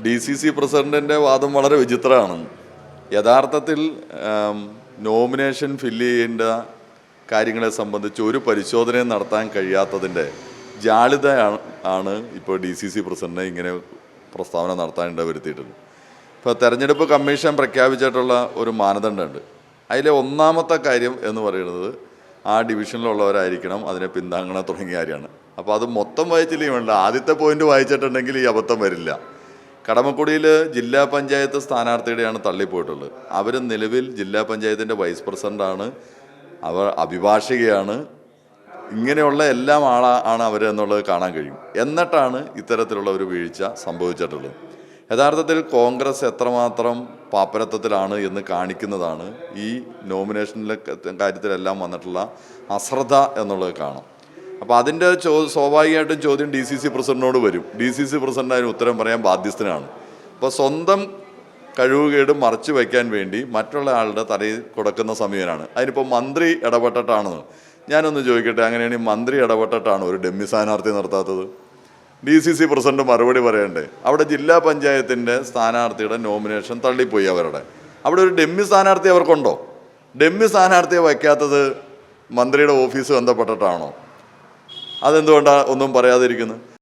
D C C പ്രസിഡന്റിന്റെ വാദം വളരെ വിചിത്രമാണ്. യഥാർത്ഥത്തിൽ നോമിനേഷൻ ഫില്ല് ചെയ്യേണ്ട കാര്യങ്ങളെ സംബന്ധിച്ച് ഒരു പരിശോധനയും നടത്താൻ കഴിയാത്തതിന്റെ ജാളിത ആണ് ഇപ്പോൾ ഡി സി സി പ്രസിഡന്റിനെ ഇങ്ങനെ പ്രസ്താവന നടത്താൻ ഇടവരുത്തിയിട്ടുള്ളത് ഇപ്പോൾ തെരഞ്ഞെടുപ്പ് കമ്മീഷൻ പ്രഖ്യാപിച്ചിട്ടുള്ള ഒരു മാനദണ്ഡമുണ്ട്. അതിലെ ഒന്നാമത്തെ കാര്യം എന്ന് പറയുന്നത് ആ ഡിവിഷനിലുള്ളവരായിരിക്കണം അതിനെ പിന്താങ്ങണ തുടങ്ങിയ കാര്യമാണ്. അപ്പോൾ അത് മൊത്തം വായിച്ചില്ലെങ്കിൽ വേണ്ട. ആദ്യത്തെ പോയിന്റ് വായിച്ചിട്ടുണ്ടെങ്കിൽ ഈ അബദ്ധം വരില്ല. കടമക്കുടിയിൽ ജില്ലാ പഞ്ചായത്ത് സ്ഥാനാർത്ഥിയുടെയാണ് തള്ളിപ്പോയിട്ടുള്ളത്. അവർ നിലവിൽ ജില്ലാ പഞ്ചായത്തിന്റെ വൈസ് പ്രസിഡന്റാണ് അവർ അഭിഭാഷകയാണ്. ഇങ്ങനെയുള്ള എല്ലാം ആളാ ആണ് അവർ എന്നുള്ളത് കാണാൻ കഴിയും. എന്നിട്ടാണ് ഇത്തരത്തിലുള്ള ഒരു വീഴ്ച സംഭവിച്ചിട്ടുള്ളത്. യഥാർത്ഥത്തിൽ കോൺഗ്രസ് എത്രമാത്രം പാപ്പരത്വത്തിലാണ് എന്ന് കാണിക്കുന്നതാണ് ഈ നോമിനേഷനിലെ കാര്യത്തിലെല്ലാം വന്നിട്ടുള്ള അശ്രദ്ധ എന്നുള്ളത് കാണാം. അപ്പോൾ അതിന്റെ ചോ സ്വാഭാവികമായിട്ടും ചോദ്യം ഡി സി സി പ്രസിഡന്റിനോട് വരും. ഡി സി സി പ്രസിഡന്റ് അതിന് ഉത്തരം പറയാൻ ബാധ്യസ്ഥനാണ്. അപ്പോൾ സ്വന്തം കഴിവുകേട് മറച്ചു വയ്ക്കാൻ വേണ്ടി മറ്റുള്ള ആളുടെ തലയിൽ കൊടുക്കുന്ന സമീപനാണ്. അതിനിപ്പോൾ മന്ത്രി ഇടപെട്ടിട്ടാണെന്ന്. ഞാനൊന്ന് ചോദിക്കട്ടെ അങ്ങനെയാണെങ്കിൽ മന്ത്രി ഇടപെട്ടിട്ടാണ് ഒരു ഡെമ്മി സ്ഥാനാർത്ഥി നിർത്താത്തത്? ഡി സി സി പ്രസിഡന്റ് മറുപടി പറയണ്ടേ? അവിടെ ജില്ലാ പഞ്ചായത്തിന്റെ സ്ഥാനാർത്ഥിയുടെ നോമിനേഷൻ തള്ളിപ്പോയി അവരുടെ. അവിടെ ഒരു ഡെമ്മി സ്ഥാനാർത്ഥി അവർക്കുണ്ടോ? ഡെമ്മി സ്ഥാനാർത്ഥിയെ വയ്ക്കാത്തത് മന്ത്രിയുടെ ഓഫീസ് ബന്ധപ്പെട്ടിട്ടാണോ? അതെന്തുകൊണ്ടാണ് ഒന്നും പറയാതിരിക്കുന്നത്?